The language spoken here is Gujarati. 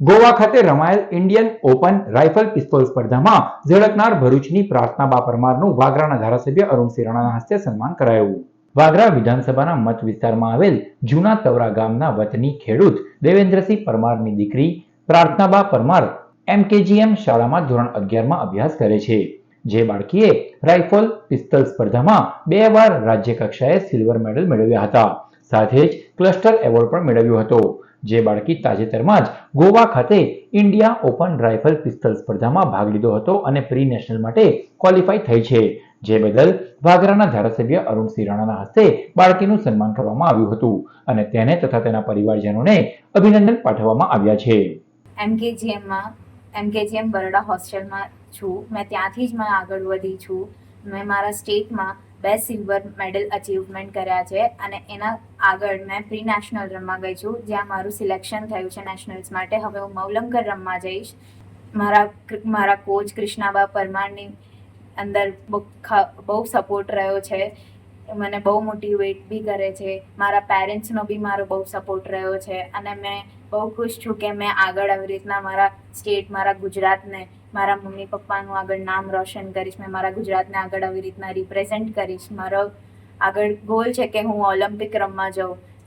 ગોવા ખાતે રમાયેલ ઇન્ડિયન ઓપન રાઇફલ પિસ્તોલ સ્પર્ધામાં ઝળકનાર ભરૂચની પ્રાર્થના બા પરમારનું વાગરાના ધારાસભ્ય અરુણ સિરાણાના હસ્તે સન્માન કરાયું. વાગરા વિધાનસભાના મત વિસ્તારમાં આવેલ જૂના તવરા ગામના વતની ખેડૂત દેવેન્દ્રસિંહ પરમારની દીકરી પ્રાર્થનાબા પરમાર એમકેજીએમ શાળામાં ધોરણ અગિયારમાં અભ્યાસ કરે છે. જે બાળકીએ રાઇફલ પિસ્તલ સ્પર્ધામાં બે વાર રાજ્ય કક્ષાએ સિલ્વર મેડલ મેળવ્યા હતા. સાથે જ ક્લસ્ટર એવોર્ડ પણ મેળવ્યો હતો, જે બાળકી તાજેતરમાં જ ગોવા ખાતે ઇન્ડિયા ઓપન રાઇફલ પિસ્તલ સ્પર્ધામાં ભાગ લીધો હતો અને પ્રી નેશનલ માટે ક્વોલિફાય થઈ છે, જે બદલ વાગરાના ધારાસભ્ય અરુણ સિરાણાના હસ્તે બાળકીનું સન્માન કરવામાં આવ્યું હતું અને તેને તથા તેના પરિવારજનોને અભિનંદન પાઠવવામાં આવ્યા છે. એમકેજીએમમાં એમકેજીએમ બરોડા હોસ્ટેલમાં છું. મેં ત્યાંથી જ મેં આગળ વધી છું. મેં મારા સ્ટેટમાં બે સિલ્વર મેડલ અચીવમેન્ટ કર્યા છે અને એના આગળ મેં પ્રી નેશનલ રમવા ગઈ છું. જ્યાં મારું સિલેક્શન થયું છે નેશનલ્સ માટે. હવે હું મૌલંકર રમવા જઈશ. મારા મારા કોચ કૃષ્ણાબા પરમારની અંદર બહુ સપોર્ટ રહ્યો છે. મને બહુ મોટિવેટ બી કરે છે. મારા પેરેન્ટ્સનો બી મારો બહુ સપોર્ટ રહ્યો છે અને મેં બહુ ખુશ છું કે મેં આગળ આવી રીતના મારા સ્ટેટ મારા ગુજરાતને, મારા મમ્મી પપ્પાનું આગળ નામ રોશન કરીશ, મેં મારા ગુજરાતને આગળ આવી રીતના રિપ્રેઝેન્ટ કરીશ. મારો આગળ ગોલ છે કે હું ઓલિમ્પિક રમવા જાઉં.